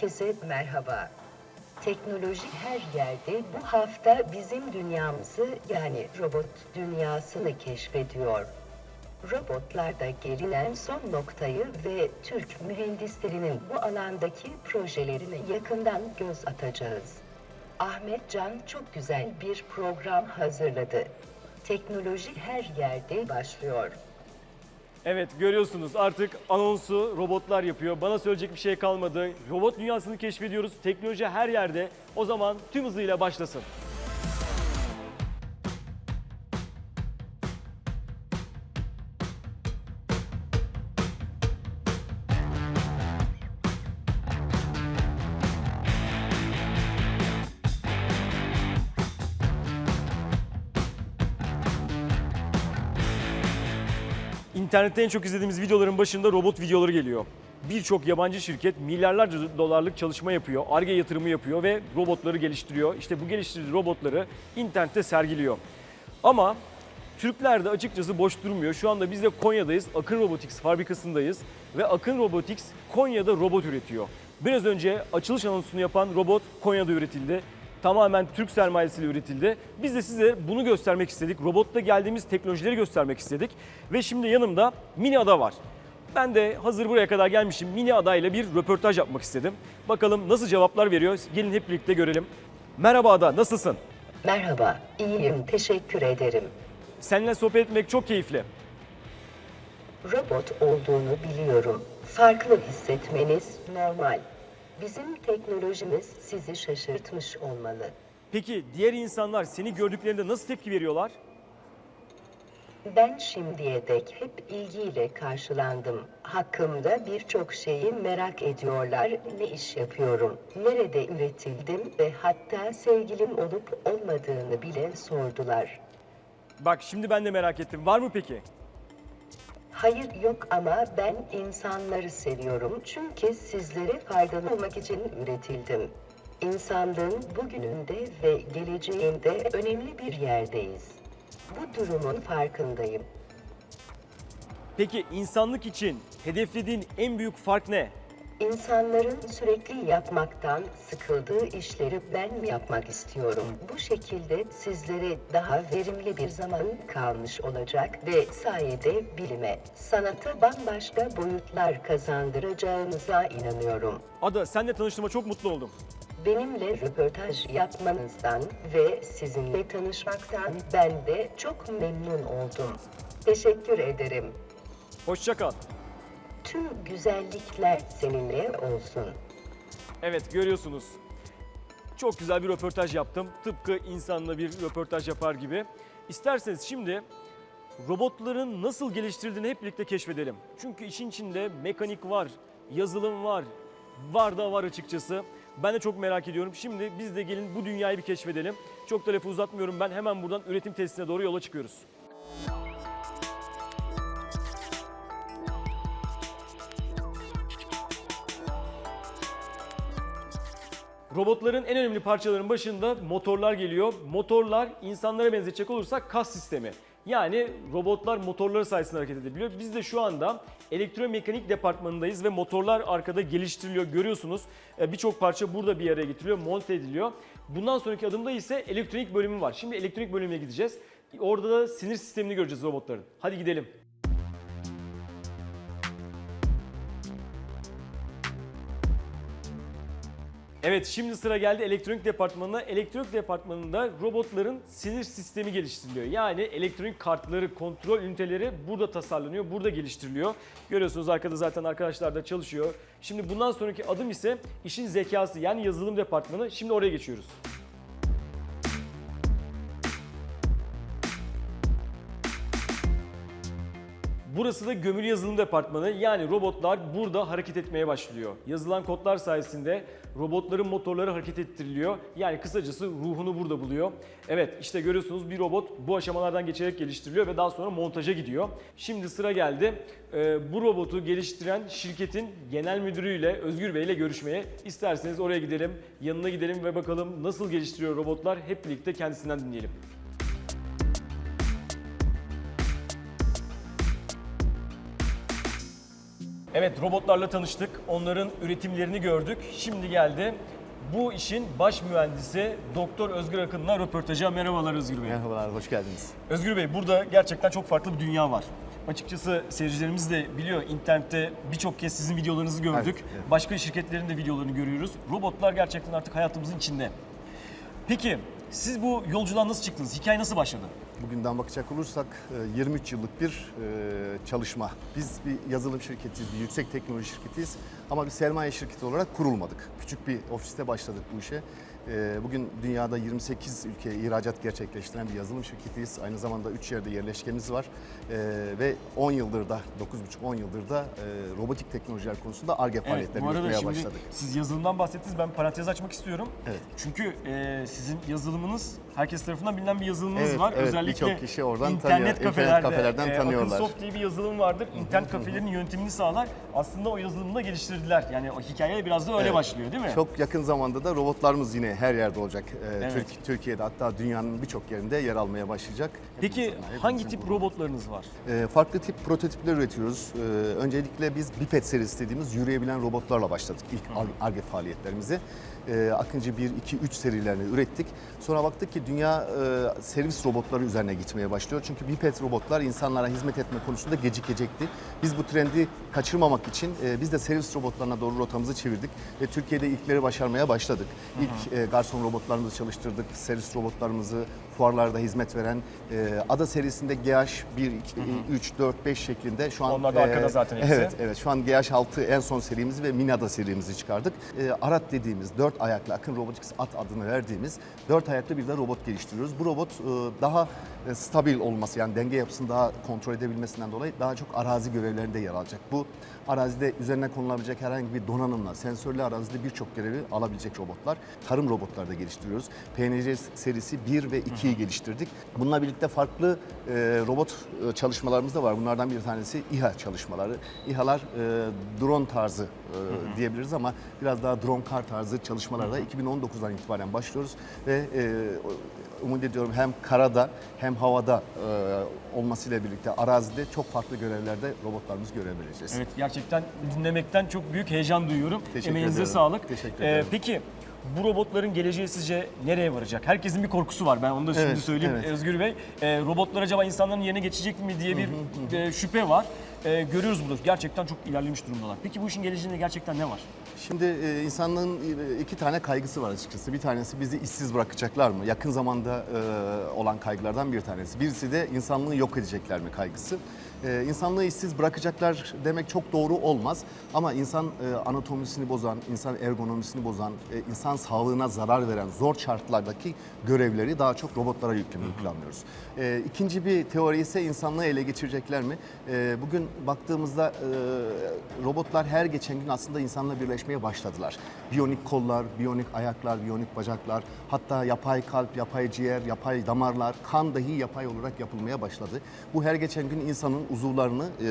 Herkese merhaba. Teknoloji her yerde bu hafta bizim dünyamızı yani robot dünyasını keşfediyor. Robotlarda gelinen son noktayı ve Türk mühendislerinin bu alandaki projelerine yakından göz atacağız. Ahmet Can çok güzel bir program hazırladı. Teknoloji her yerde başlıyor. Evet görüyorsunuz artık anonsu robotlar yapıyor. Bana söyleyecek bir şey kalmadı. Robot dünyasını keşfediyoruz. Teknoloji her yerde. O zaman tüm hızıyla başlasın. İnternette en çok izlediğimiz videoların başında robot videoları geliyor. Birçok yabancı şirket milyarlarca dolarlık çalışma yapıyor, ARGE yatırımı yapıyor ve robotları geliştiriyor. İşte bu geliştirdiği robotları internette sergiliyor. Ama Türkler de açıkçası boş durmuyor. Şu anda biz de Konya'dayız. Akın Robotics fabrikasındayız ve Akın Robotics Konya'da robot üretiyor. Biraz önce açılış anonsunu yapan robot Konya'da üretildi. Tamamen Türk sermayesiyle üretildi. Biz de size bunu göstermek istedik. Robotta geldiğimiz teknolojileri göstermek istedik. Ve şimdi yanımda Mini Ada var. Ben de hazır buraya kadar gelmişim Mini Ada ile bir röportaj yapmak istedim. Bakalım nasıl cevaplar veriyor. Gelin hep birlikte görelim. Merhaba Ada, nasılsın? Merhaba, iyiyim, teşekkür ederim. Seninle sohbet etmek çok keyifli. Robot olduğunu biliyorum. Farklı hissetmeniz normal. Bizim teknolojimiz sizi şaşırtmış olmalı. Peki diğer insanlar seni gördüklerinde nasıl tepki veriyorlar? Ben şimdiye dek hep ilgiyle karşılandım. Hakkımda birçok şeyi merak ediyorlar. Ne iş yapıyorum, nerede üretildim ve hatta sevgilim olup olmadığını bile sordular. Bak şimdi ben de merak ettim. Var mı peki? Hayır yok ama ben insanları seviyorum çünkü sizlere faydalı olmak için üretildim. İnsanlığın bugününde ve geleceğinde önemli bir yerdeyiz. Bu durumun farkındayım. Peki insanlık için hedeflediğin en büyük fark ne? İnsanların sürekli yapmaktan sıkıldığı işleri ben yapmak istiyorum. Bu şekilde sizlere daha verimli bir zaman kalmış olacak ve sayede bilime, sanata bambaşka boyutlar kazandıracağınıza inanıyorum. Ada senle tanıştığıma çok mutlu oldum. Benimle röportaj yapmanızdan ve sizinle tanışmaktan ben de çok memnun oldum. Teşekkür ederim. Hoşça kal. Tüm güzellikler seninle olsun. Evet görüyorsunuz. Çok güzel bir röportaj yaptım. Tıpkı insanla bir röportaj yapar gibi. İsterseniz şimdi robotların nasıl geliştirildiğini hep birlikte keşfedelim. Çünkü işin içinde mekanik var, yazılım var, var da var açıkçası. Ben de çok merak ediyorum. Şimdi biz de gelin bu dünyayı bir keşfedelim. Çok da lafı uzatmıyorum. Ben hemen buradan üretim tesisine doğru yola çıkıyoruz. Robotların en önemli parçaların başında motorlar geliyor. Motorlar insanlara benzetecek olursak kas sistemi. Yani robotlar motorları sayesinde hareket edebiliyor. Biz de şu anda elektromekanik departmanındayız ve motorlar arkada geliştiriliyor. Görüyorsunuz e, birçok parça burada bir araya getiriliyor, monte ediliyor. Bundan sonraki adımda ise elektronik bölümü var. Şimdi elektronik bölümüne gideceğiz. Orada da sinir sistemini göreceğiz robotların. Hadi gidelim. Evet şimdi sıra geldi elektronik departmanına. Elektronik departmanında robotların sinir sistemi geliştiriliyor. Yani elektronik kartları, kontrol üniteleri burada tasarlanıyor, burada geliştiriliyor. Görüyorsunuz arkada zaten arkadaşlar da çalışıyor. Şimdi bundan sonraki adım ise işin zekası yani yazılım departmanı. Şimdi oraya geçiyoruz. Burası da gömülü yazılım departmanı. Yani robotlar burada hareket etmeye başlıyor. Yazılan kodlar sayesinde robotların motorları hareket ettiriliyor. Yani kısacası ruhunu burada buluyor. Evet işte görüyorsunuz bir robot bu aşamalardan geçerek geliştiriliyor ve daha sonra montaja gidiyor. Şimdi sıra geldi e, bu robotu geliştiren şirketin genel müdürüyle Özgür Bey ile görüşmeye. İsterseniz oraya gidelim, yanına gidelim ve bakalım nasıl geliştiriyor robotlar hep birlikte kendisinden dinleyelim. Evet robotlarla tanıştık. Onların üretimlerini gördük. Şimdi geldi bu işin baş mühendisi Doktor Özgür Akın'la röportaja. Merhabalar Özgür Bey. Merhabalar, hoş geldiniz. Özgür Bey burada gerçekten çok farklı bir dünya var. Açıkçası seyircilerimiz de biliyor internette birçok kez sizin videolarınızı gördük. Evet, evet. Başka şirketlerin de videolarını görüyoruz. Robotlar gerçekten artık hayatımızın içinde. Peki siz bu yolculuğa nasıl çıktınız? Hikaye nasıl başladı? Bugünden bakacak olursak e, 23 yıllık bir e, çalışma. Biz bir yazılım şirketiyiz, bir yüksek teknoloji şirketiyiz ama bir sermaye şirketi olarak kurulmadık. Küçük bir ofiste başladık bu işe. E, Bugün dünyada 28 ülkeye ihracat gerçekleştiren bir yazılım şirketiyiz. Aynı zamanda 3 yerde yerleşkemiz var E, ve 10 yıldır da, 9,5-10 yıldır da e, robotik teknolojiler konusunda ARGE faaliyetleri bu arada yürütmeye başladık. siz yazılımdan bahsettiniz. Ben parantez açmak istiyorum. Evet. Çünkü e, sizin yazılımınız herkes tarafından bilinen bir yazılımınız Evet, var. evet, Özellikle kişi oradan internet tanıyor, internet kafelerde, kafelerden e, tanıyorlar. Akınsoft diye bir yazılım vardır. İnternet kafelerin yönetimini sağlar. Aslında o yazılımı da geliştirdiler. Yani o hikaye biraz da öyle Evet. başlıyor değil mi? Çok yakın zamanda da robotlarımız yine her yerde olacak. Ee, Evet. Türk- Türkiye'de hatta dünyanın birçok yerinde yer almaya başlayacak. Peki Hepimizin- hepimizin hangi tip gururu. robotlarınız var? Ee, farklı tip prototipler üretiyoruz. Ee, öncelikle biz Biped serisi dediğimiz yürüyebilen robotlarla başladık ilk ARGE faaliyetlerimizi. Ee, Akıncı 1, 2, 3 serilerini ürettik. Sonra baktık ki dünya e, servis robotları üzerine gitmeye başlıyor. Çünkü Biped robotlar insanlara hizmet etme konusunda gecikecekti. Biz bu trendi kaçırmamak için e, biz de servis robotlarına doğru rotamızı çevirdik ve Türkiye'de ilkleri başarmaya başladık. İlk e, garson robotlarımızı çalıştırdık, servis robotlarımızı fuarlarda hizmet veren e, Ada serisinde GH 1, 2, 3, 4, 5 şeklinde şu an Onlar da arkada zaten hepsi. Evet, evet. Şu an GH6 en son serimizi ve Minada serimizi çıkardık. E, Arat dediğimiz dört ayaklı Akın Robotics at adını verdiğimiz dört ayaklı bir de robot geliştiriyoruz. Bu robot e, daha e, stabil olması yani denge yapısını daha kontrol edebilmesinden dolayı daha çok arazi görevlerinde yer alacak. Bu arazide üzerine konulabilecek herhangi bir donanımla, sensörlü arazide birçok görevi alabilecek robotlar. Tarım robotları da geliştiriyoruz. PNC serisi 1 ve 2'yi geliştirdik. Bununla birlikte farklı e, robot e, çalışmalarımız da var. Bunlardan bir tanesi İHA çalışmaları. İHA'lar e, drone tarzı e, diyebiliriz ama biraz daha drone kar tarzı çalışmalarda 2019'dan itibaren başlıyoruz ve e, umut ediyorum hem karada hem havada e, olmasıyla birlikte arazide çok farklı görevlerde robotlarımızı görebileceğiz. Evet gerçekten dinlemekten çok büyük heyecan duyuyorum. Teşekkür Emeğinize ederim. sağlık. Teşekkür Ee, ederim. peki bu robotların geleceği sizce nereye varacak? Herkesin bir korkusu var. Ben onu da şimdi Evet, söyleyeyim evet. Özgür Bey. Ee, robotlar acaba insanların yerine geçecek mi diye bir e, şüphe var. Ee, görüyoruz bunu. Gerçekten çok ilerlemiş durumdalar. Peki bu işin geleceğinde gerçekten ne var? Şimdi e, insanlığın e, iki tane kaygısı var açıkçası. Bir tanesi bizi işsiz bırakacaklar mı? Yakın zamanda e, olan kaygılardan bir tanesi. Birisi de insanlığı yok edecekler mi kaygısı. E, insanlığı işsiz bırakacaklar demek çok doğru olmaz. Ama insan e, anatomisini bozan, insan ergonomisini bozan, e, insan sağlığına zarar veren zor şartlardaki görevleri daha çok robotlara yüklemeyi planlıyoruz. E, ikinci bir teori ise insanlığı ele geçirecekler mi? E, bugün baktığımızda e, robotlar her geçen gün aslında insanla birleşmeye başladılar. Biyonik kollar, biyonik ayaklar, biyonik bacaklar, hatta yapay kalp, yapay ciğer, yapay damarlar, kan dahi yapay olarak yapılmaya başladı. Bu her geçen gün insanın uzuvlarını e,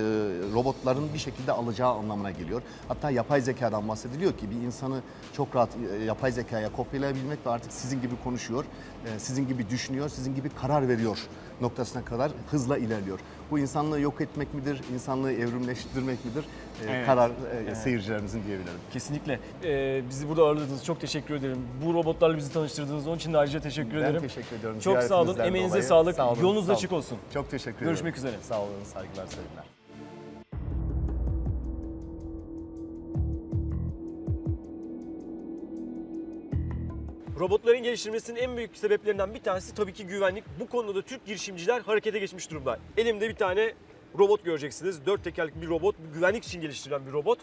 robotların bir şekilde alacağı anlamına geliyor. Hatta yapay zekadan bahsediliyor ki bir insanı çok rahat e, yapay zekaya kopyalayabilmek ve artık sizin gibi konuşuyor, e, sizin gibi düşünüyor, sizin gibi karar veriyor noktasına kadar hızla ilerliyor. Bu insanlığı yok etmek midir, insanlığı evrimleştirmek midir? E, Evet. Karar e, seyircilerimizin diyebilirim. Kesinlikle. Ee, bizi burada ağırladığınız çok teşekkür ederim. Bu robotlarla bizi tanıştırdığınız onun için de ayrıca teşekkür Ben ederim. teşekkür ediyorum. Çok sağ olun. Emeğinize dolayı. sağlık. Sağ olun, Yolunuz sağ açık olun. olsun. Çok teşekkür ederim. Görüşmek üzere. Sağ olun, saygılar, sevgiler. Robotların geliştirilmesinin en büyük sebeplerinden bir tanesi tabii ki güvenlik. Bu konuda da Türk girişimciler harekete geçmiş durumda. Elimde bir tane robot göreceksiniz. Dört tekerlekli bir robot, güvenlik için geliştirilen bir robot.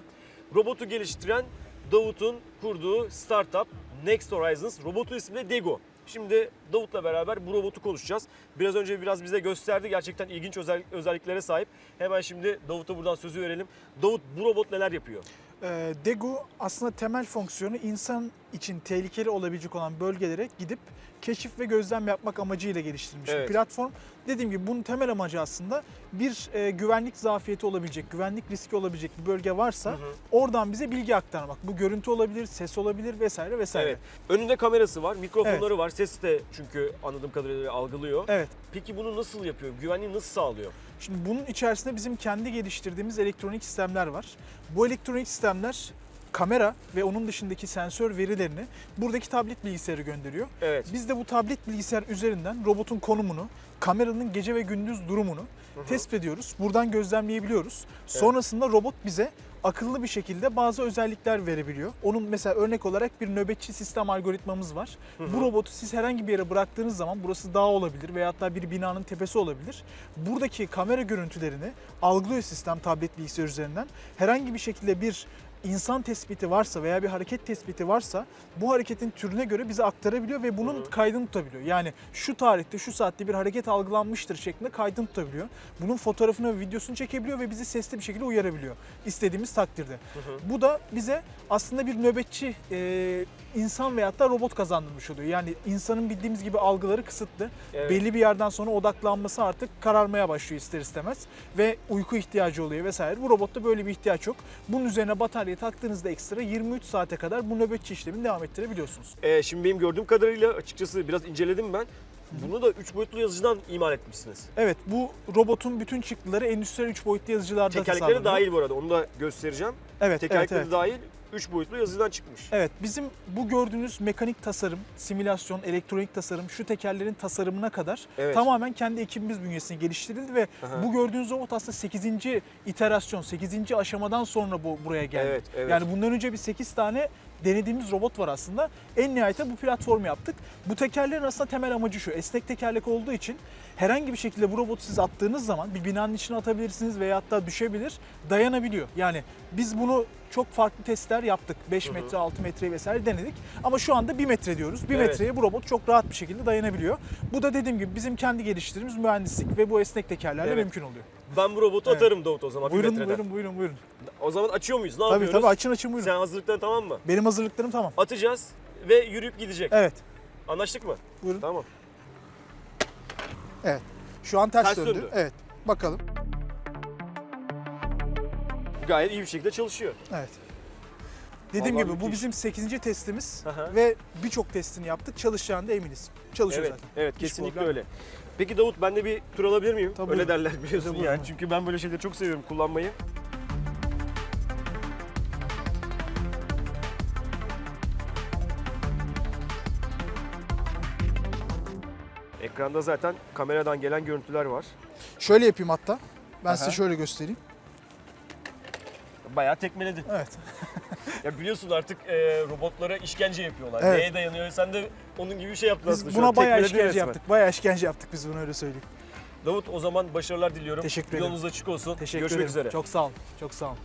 Robotu geliştiren Davut'un kurduğu startup Next Horizons. Robotu ismi de Dego. Şimdi Davut'la beraber bu robotu konuşacağız. Biraz önce biraz bize gösterdi. Gerçekten ilginç özel, özelliklere sahip. Hemen şimdi Davut'a buradan sözü verelim. Davut bu robot neler yapıyor? Ee, Degu aslında temel fonksiyonu insan için tehlikeli olabilecek olan bölgelere gidip keşif ve gözlem yapmak amacıyla geliştirilmiş Evet. bir platform. Dediğim gibi bunun temel amacı aslında bir e, güvenlik zafiyeti olabilecek, güvenlik riski olabilecek bir bölge varsa oradan bize bilgi aktarmak. Bu görüntü olabilir, ses olabilir vesaire vesaire. Evet. Önünde kamerası var, mikrofonları var. Ses de çünkü anladığım kadarıyla algılıyor. Evet. Peki bunu nasıl yapıyor? Güvenliği nasıl sağlıyor? Şimdi bunun içerisinde bizim kendi geliştirdiğimiz elektronik sistemler var. Bu elektronik sistemler kamera ve onun dışındaki sensör verilerini buradaki tablet bilgisayarı gönderiyor. Evet. Biz de bu tablet bilgisayar üzerinden robotun konumunu, kameranın gece ve gündüz durumunu tespit ediyoruz. Buradan gözlemleyebiliyoruz. Sonrasında robot bize akıllı bir şekilde bazı özellikler verebiliyor. Onun mesela örnek olarak bir nöbetçi sistem algoritmamız var. Bu robotu siz herhangi bir yere bıraktığınız zaman burası dağ olabilir veya hatta bir binanın tepesi olabilir. Buradaki kamera görüntülerini algılıyor sistem tablet bilgisayar üzerinden. Herhangi bir şekilde bir insan tespiti varsa veya bir hareket tespiti varsa bu hareketin türüne göre bize aktarabiliyor ve bunun kaydını tutabiliyor. Yani şu tarihte şu saatte bir hareket algılanmıştır şeklinde kaydını tutabiliyor. Bunun fotoğrafını ve videosunu çekebiliyor ve bizi sesli bir şekilde uyarabiliyor istediğimiz takdirde. Bu da bize aslında bir nöbetçi e, insan veyahut da robot kazandırmış oluyor. Yani insanın bildiğimiz gibi algıları kısıtlı. Evet. Belli bir yerden sonra odaklanması artık kararmaya başlıyor ister istemez ve uyku ihtiyacı oluyor vesaire. Bu robotta böyle bir ihtiyaç yok. Bunun üzerine bataryayı taktığınızda ekstra 23 saate kadar bu nöbetçi işlemini devam ettirebiliyorsunuz. Ee, şimdi benim gördüğüm kadarıyla açıkçası biraz inceledim ben. Bunu da 3 boyutlu yazıcıdan imal etmişsiniz. Evet bu robotun bütün çıktıları endüstriyel 3 boyutlu yazıcılarda Tekerlekleri dahil bu arada onu da göstereceğim. Evet, evet, Tekerlekleri evet. dahil 3 boyutlu yazıcıdan çıkmış. Evet, bizim bu gördüğünüz mekanik tasarım, simülasyon, elektronik tasarım, şu tekerlerin tasarımına kadar Evet. tamamen kendi ekibimiz bünyesinde geliştirildi ve Aha. bu gördüğünüz robot aslında 8. iterasyon, 8. aşamadan sonra bu buraya geldi. Evet, evet. Yani bundan önce bir 8 tane denediğimiz robot var aslında. En nihayetinde bu platformu yaptık. Bu tekerlerin aslında temel amacı şu. Esnek tekerlek olduğu için herhangi bir şekilde bu robotu siz attığınız zaman bir binanın içine atabilirsiniz veya hatta düşebilir. Dayanabiliyor. Yani biz bunu çok farklı testler yaptık. 5 metre, 6 metre vesaire denedik. Ama şu anda 1 metre diyoruz. 1 Evet. metreye bu robot çok rahat bir şekilde dayanabiliyor. Bu da dediğim gibi bizim kendi geliştirdiğimiz mühendislik ve bu esnek tekerlerle Evet. mümkün oluyor. Ben bu robotu Evet. atarım Davut o zaman bir Buyurun, metreden. buyurun, buyurun, buyurun. O zaman açıyor muyuz? Ne Tabii yapıyoruz? tabii açın açın buyurun. Sen hazırlıktan tamam mı? Benim hazırlıklarım tamam. Atacağız ve yürüyüp gidecek. Evet. Anlaştık mı? Buyurun. Tamam. Evet. Şu an ters, Ters döndü. döndü. Evet. Bakalım. Gayet iyi bir şekilde çalışıyor. Evet. Dediğim Vallahi gibi bu müthiş. bizim 8. testimiz Aha. ve birçok testini yaptık. Çalışacağına da eminiz. Çalışıyor Evet, zaten. evet Hiç kesinlikle problem öyle. Peki Davut ben de bir tur alabilir miyim? Tabii, öyle derler biliyorsun Tabii, yani. Çünkü ben böyle şeyleri çok seviyorum kullanmayı. Ekranda zaten kameradan gelen görüntüler var. Şöyle yapayım hatta. Ben Aha. size şöyle göstereyim. Bayağı tekmeledin. Evet. Ya biliyorsun artık e, robotlara işkence yapıyorlar. Evet. Neye dayanıyor? Sen de onun gibi bir şey yaptın Biz aslında. Buna bayağı işkence resmen. yaptık. Bayağı işkence yaptık biz bunu öyle söyleyeyim. Davut o zaman başarılar diliyorum. Teşekkür ederim. Yolunuz açık olsun. Teşekkür Görüşmek ederim. üzere. Çok sağ olun. Çok sağ olun.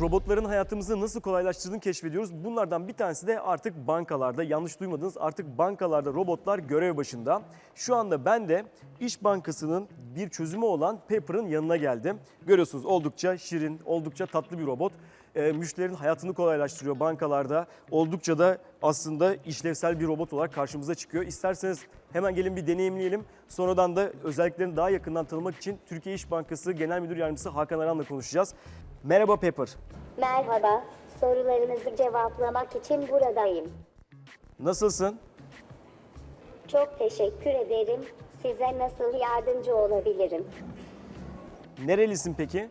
Robotların hayatımızı nasıl kolaylaştırdığını keşfediyoruz. Bunlardan bir tanesi de artık bankalarda. Yanlış duymadınız artık bankalarda robotlar görev başında. Şu anda ben de İş Bankası'nın bir çözümü olan Pepper'ın yanına geldim. Görüyorsunuz oldukça şirin, oldukça tatlı bir robot. Ee, müşterinin hayatını kolaylaştırıyor bankalarda. Oldukça da aslında işlevsel bir robot olarak karşımıza çıkıyor. İsterseniz hemen gelin bir deneyimleyelim. Sonradan da özelliklerini daha yakından tanımak için Türkiye İş Bankası Genel Müdür Yardımcısı Hakan Aran'la konuşacağız. Merhaba Pepper. Merhaba, sorularınızı cevaplamak için buradayım. Nasılsın? Çok teşekkür ederim. Size nasıl yardımcı olabilirim? Nerelisin peki?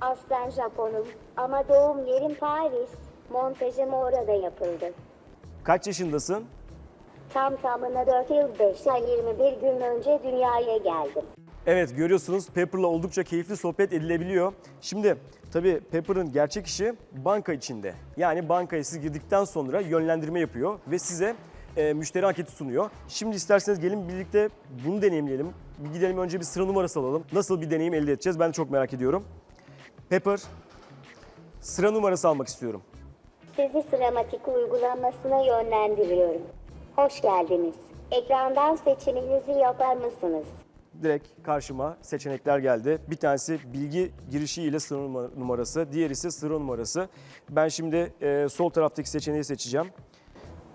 Aslen Japonum ama doğum yerim Paris. Montajım orada yapıldı. Kaç yaşındasın? Tam tamına 4 yıl 5 ay 21 gün önce dünyaya geldim. Evet görüyorsunuz Pepper'la oldukça keyifli sohbet edilebiliyor. Şimdi tabii Pepper'ın gerçek işi banka içinde. Yani bankaya siz girdikten sonra yönlendirme yapıyor ve size e, müşteri anketi sunuyor. Şimdi isterseniz gelin birlikte bunu deneyimleyelim. Bir gidelim önce bir sıra numarası alalım. Nasıl bir deneyim elde edeceğiz ben de çok merak ediyorum. Pepper, sıra numarası almak istiyorum. Sizi sıramatik uygulamasına yönlendiriyorum. Hoş geldiniz. Ekrandan seçiminizi yapar mısınız? Direkt karşıma seçenekler geldi. Bir tanesi bilgi girişi ile sıra numara- numarası, diğer ise sıra numarası. Ben şimdi e, sol taraftaki seçeneği seçeceğim.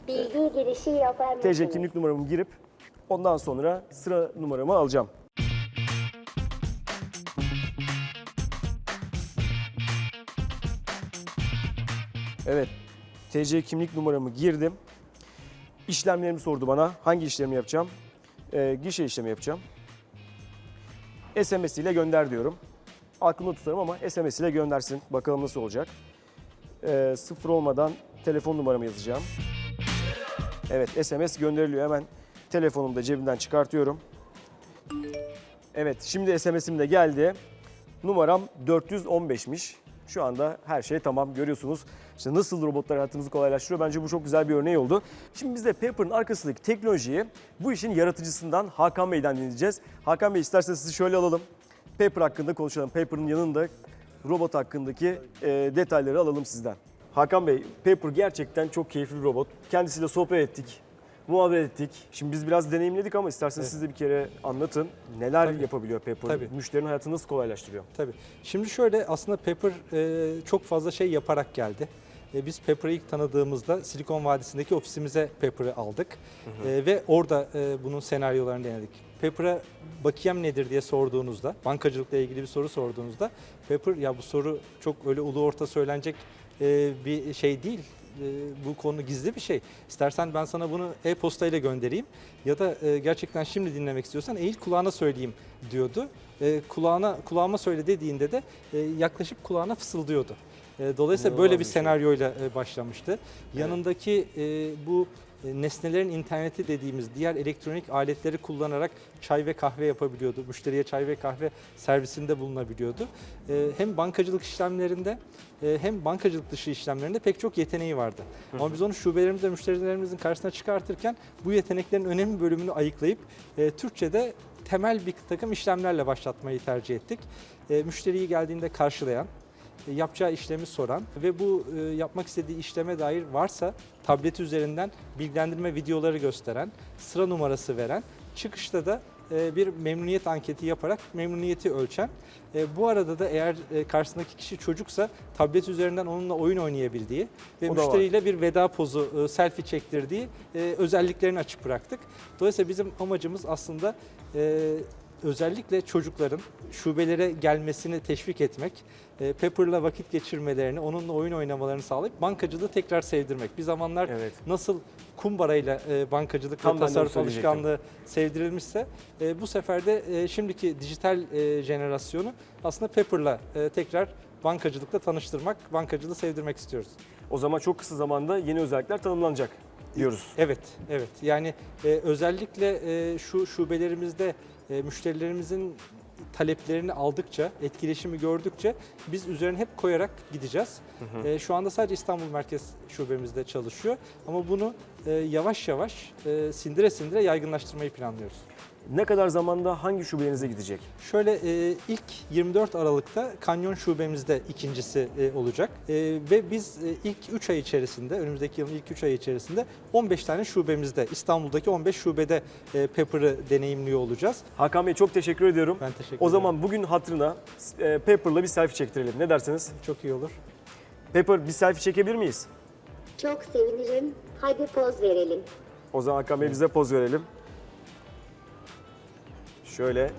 Bilgi girişi yapar mısınız? TC kimlik numaramı girip ondan sonra sıra numaramı alacağım. Evet, TC kimlik numaramı girdim. İşlemlerimi sordu bana. Hangi işlemi yapacağım? Ee, gişe işlemi yapacağım. SMS ile gönder diyorum. Aklımda tutarım ama SMS ile göndersin. Bakalım nasıl olacak. Ee, sıfır olmadan telefon numaramı yazacağım. Evet SMS gönderiliyor. Hemen telefonumu da cebimden çıkartıyorum. Evet şimdi SMS'im de geldi. Numaram 415'miş. Şu anda her şey tamam görüyorsunuz. İşte nasıl robotlar hayatımızı kolaylaştırıyor. Bence bu çok güzel bir örneği oldu. Şimdi biz de Pepper'ın arkasındaki teknolojiyi bu işin yaratıcısından Hakan Bey'den dinleyeceğiz. Hakan Bey isterseniz sizi şöyle alalım. Pepper hakkında konuşalım. Pepper'ın yanında robot hakkındaki e, detayları alalım sizden. Hakan Bey, Pepper gerçekten çok keyifli bir robot. Kendisiyle sohbet ettik, muhabbet ettik. Şimdi biz biraz deneyimledik ama isterseniz siz de bir kere anlatın. Neler Tabii. yapabiliyor Pepper? Tabii. Müşterinin hayatını nasıl kolaylaştırıyor? Tabii. Şimdi şöyle aslında Pepper e, çok fazla şey yaparak geldi. E, biz Pepper'ı ilk tanıdığımızda Silikon Vadisi'ndeki ofisimize Pepper'ı aldık. E, ve orada e, bunun senaryolarını denedik. Pepper'a bakiyem nedir diye sorduğunuzda, bankacılıkla ilgili bir soru sorduğunuzda Pepper ya bu soru çok öyle ulu orta söylenecek e, bir şey değil. E, bu konu gizli bir şey. İstersen ben sana bunu e-postayla göndereyim ya da e, gerçekten şimdi dinlemek istiyorsan eğil kulağına söyleyeyim diyordu. E, kulağına kulağıma söyle dediğinde de e, yaklaşıp kulağına fısıldıyordu. E, dolayısıyla böyle bir şey. senaryoyla e, başlamıştı. Yanındaki e, bu nesnelerin interneti dediğimiz diğer elektronik aletleri kullanarak çay ve kahve yapabiliyordu. Müşteriye çay ve kahve servisinde bulunabiliyordu. E, hem bankacılık işlemlerinde e, hem bankacılık dışı işlemlerinde pek çok yeteneği vardı. Ama biz onu şubelerimizde müşterilerimizin karşısına çıkartırken bu yeteneklerin önemli bölümünü ayıklayıp e, Türkçe'de temel bir takım işlemlerle başlatmayı tercih ettik. E, müşteriyi geldiğinde karşılayan, e, yapacağı işlemi soran ve bu e, yapmak istediği işleme dair varsa tablet üzerinden bilgilendirme videoları gösteren, sıra numarası veren, çıkışta da e, bir memnuniyet anketi yaparak memnuniyeti ölçen. E, Bu arada da eğer e, karşısındaki kişi çocuksa tablet üzerinden onunla oyun oynayabildiği ve O müşteriyle bir veda pozu, e, selfie çektirdiği e, özelliklerini açık bıraktık. Dolayısıyla bizim amacımız aslında e, özellikle çocukların şubelere gelmesini teşvik etmek, e, Pepper'la vakit geçirmelerini, onunla oyun oynamalarını sağlayıp bankacılığı tekrar sevdirmek. Bir zamanlar Evet. nasıl kumbarayla e, bankacılık Tam ve tasarruf alışkanlığı sevdirilmişse e, bu sefer de e, şimdiki dijital e, jenerasyonu aslında Pepper'la e, tekrar bankacılıkla tanıştırmak, bankacılığı sevdirmek istiyoruz. O zaman çok kısa zamanda yeni özellikler tanımlanacak diyoruz. Evet, evet. Yani e, özellikle e, şu şubelerimizde e, müşterilerimizin taleplerini aldıkça, etkileşimi gördükçe biz üzerine hep koyarak gideceğiz. E, şu anda sadece İstanbul Merkez şubemizde çalışıyor ama bunu e, yavaş yavaş e, sindire sindire yaygınlaştırmayı planlıyoruz. Ne kadar zamanda hangi şubelerinize gidecek? Şöyle e, ilk 24 Aralık'ta Kanyon şubemizde ikincisi e, olacak E, ve biz e, ilk 3 ay içerisinde önümüzdeki yılın ilk 3 ay içerisinde 15 tane şubemizde İstanbul'daki 15 şubede e, Pepper'ı deneyimliyor olacağız. Hakan Bey çok teşekkür ediyorum. Ben teşekkür O ederim. zaman bugün hatırına e, Pepper'la bir selfie çektirelim. Ne dersiniz? çok iyi olur. Pepper bir selfie çekebilir miyiz? Çok sevinirim. Hadi poz verelim. O zaman Hakan bize poz verelim. Şöyle.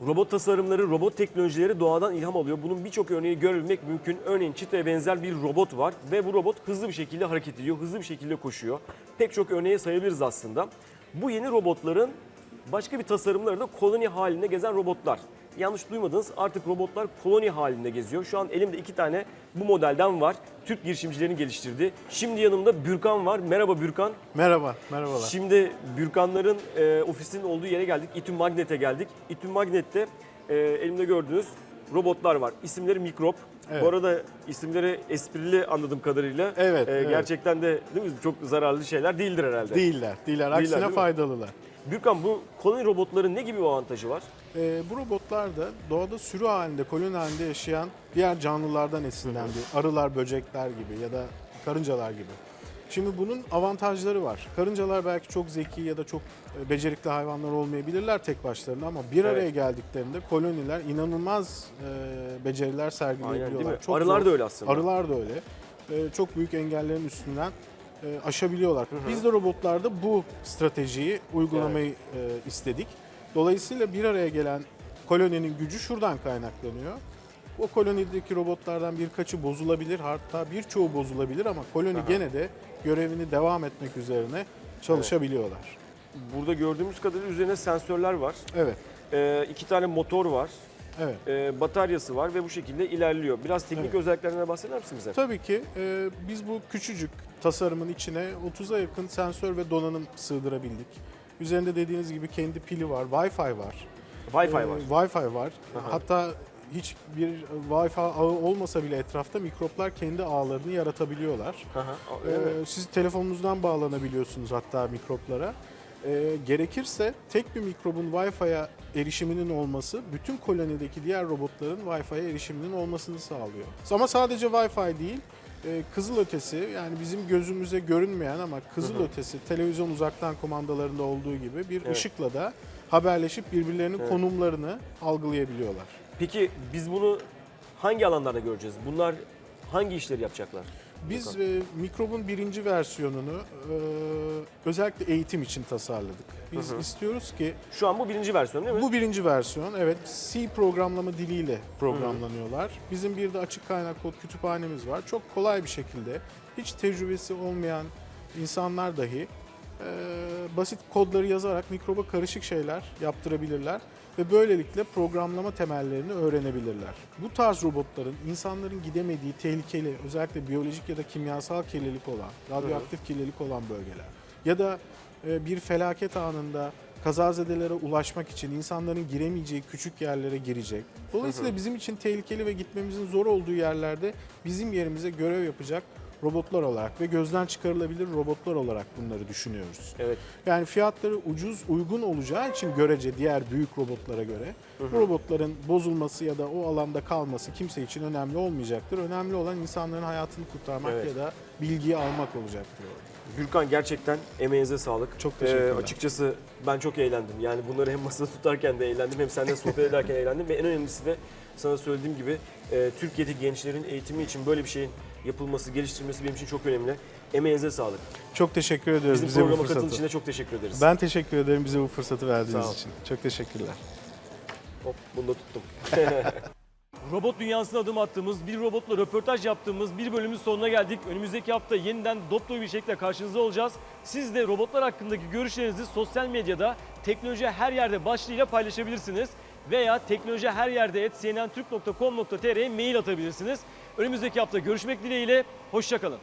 Robot tasarımları, robot teknolojileri doğadan ilham alıyor. Bunun birçok örneği görebilmek mümkün. Örneğin çitaya benzer bir robot var ve bu robot hızlı bir şekilde hareket ediyor, hızlı bir şekilde koşuyor. Pek çok örneğe sayabiliriz aslında. Bu yeni robotların başka bir tasarımları da koloni halinde gezen robotlar. Yanlış duymadınız artık robotlar koloni halinde geziyor. Şu an elimde iki tane bu modelden var. Türk girişimcilerini geliştirdi. Şimdi yanımda Bürkan var. Merhaba Bürkan. Merhaba, merhabalar. Şimdi Bürkanların e, ofisinin olduğu yere geldik. İTÜ Magnet'e geldik. İTÜ Magnet'te e, elimde gördüğünüz robotlar var. İsimleri Mikrop. Evet. Bu arada isimleri esprili anladığım kadarıyla. Evet, E, evet. Gerçekten de değil mi? Çok zararlı şeyler değildir herhalde. Değiller, değiller. Aksine değil mi? Gürkan bu koloni robotların ne gibi bir avantajı var? Ee, bu robotlar da doğada sürü halinde, koloni halinde yaşayan diğer canlılardan esinlendi. Arılar, böcekler gibi ya da karıncalar gibi. Şimdi bunun avantajları var. Karıncalar belki çok zeki ya da çok e, becerikli hayvanlar olmayabilirler tek başlarına ama bir araya Evet. geldiklerinde koloniler inanılmaz e, beceriler Aynen sergileyebiliyorlar. değil mi? Çok Arılar zor- da öyle aslında. Arılar da öyle. Ee, çok büyük engellerin üstünden e, aşabiliyorlar. Biz de robotlarda bu stratejiyi uygulamayı e, istedik. Dolayısıyla bir araya gelen koloninin gücü şuradan kaynaklanıyor. O kolonideki robotlardan birkaçı bozulabilir, hatta birçoğu bozulabilir ama koloni gene de görevini devam etmek üzerine çalışabiliyorlar. Burada gördüğümüz kadarıyla üzerine sensörler var. Evet, Ee, iki tane motor var. evet. Ee, bataryası var ve bu şekilde ilerliyor. Biraz teknik Evet. özelliklerinden bahseder misin bize? Tabii ki e, biz bu küçücük tasarımın içine 30'a yakın sensör ve donanım sığdırabildik. Üzerinde dediğiniz gibi kendi pili var, Wi-Fi var. Wi-Fi Ee, var. Wi-Fi var. Aha. Hatta hiçbir Wi-Fi ağı olmasa bile etrafta mikroplar kendi ağlarını yaratabiliyorlar. Hı. Ee, siz telefonunuzdan bağlanabiliyorsunuz hatta mikroplara. Ee, gerekirse tek bir mikrobun Wi-Fi'ye erişiminin olması bütün kolonideki diğer robotların Wi-Fi'ye erişiminin olmasını sağlıyor. Ama sadece Wi-Fi değil, e, kızıl ötesi yani bizim gözümüze görünmeyen ama kızıl ötesi televizyon uzaktan kumandalarında olduğu gibi bir Evet. ışıkla da haberleşip birbirlerinin Evet. konumlarını algılayabiliyorlar. Peki biz bunu hangi alanlarda göreceğiz? Bunlar hangi işleri yapacaklar? Biz e, mikrobun birinci versiyonunu e, özellikle eğitim için tasarladık. Biz istiyoruz ki Şu an bu birinci versiyon değil mi? bu birinci versiyon evet C programlama diliyle programlanıyorlar. Bizim bir de açık kaynak kod kütüphanemiz var. Çok kolay bir şekilde hiç tecrübesi olmayan insanlar dahi e, basit kodları yazarak mikroba karışık şeyler yaptırabilirler ve böylelikle programlama temellerini öğrenebilirler. Bu tarz robotların insanların gidemediği tehlikeli özellikle biyolojik ya da kimyasal kirlilik olan, radyoaktif kirlilik olan bölgeler ya da e, bir felaket anında kazazedelere ulaşmak için insanların giremeyeceği küçük yerlere girecek. Dolayısıyla bizim için tehlikeli ve gitmemizin zor olduğu yerlerde bizim yerimize görev yapacak robotlar olarak ve gözden çıkarılabilir robotlar olarak bunları düşünüyoruz. Evet. Yani fiyatları ucuz, uygun olacağı için görece diğer büyük robotlara göre bu robotların bozulması ya da o alanda kalması kimse için önemli olmayacaktır. Önemli olan insanların hayatını kurtarmak Evet. ya da bilgiyi almak olacaktır. Gürkan gerçekten emeğinize sağlık. Ee, Çok teşekkürler. açıkçası ben çok eğlendim. Yani bunları hem masada tutarken de eğlendim hem seninle sohbet ederken eğlendim. Ve en önemlisi de sana söylediğim gibi e, Türkiye'deki gençlerin eğitimi için böyle bir şeyin yapılması, geliştirilmesi benim için çok önemli. Emeğinize sağlık. Çok teşekkür ediyoruz Bizim bize bu programa için de çok teşekkür ederiz. Ben teşekkür ederim bize bu fırsatı verdiğiniz Sağ ol. için. Çok teşekkürler. Hop bunu da tuttum. Robot dünyasına adım attığımız, bir robotla röportaj yaptığımız bir bölümün sonuna geldik. Önümüzdeki hafta yeniden dop dolu bir şekilde karşınızda olacağız. Siz de robotlar hakkındaki görüşlerinizi sosyal medyada teknoloji her yerde başlığıyla paylaşabilirsiniz. Veya teknoloji her yerde mail atabilirsiniz. Önümüzdeki hafta görüşmek dileğiyle, hoşçakalın.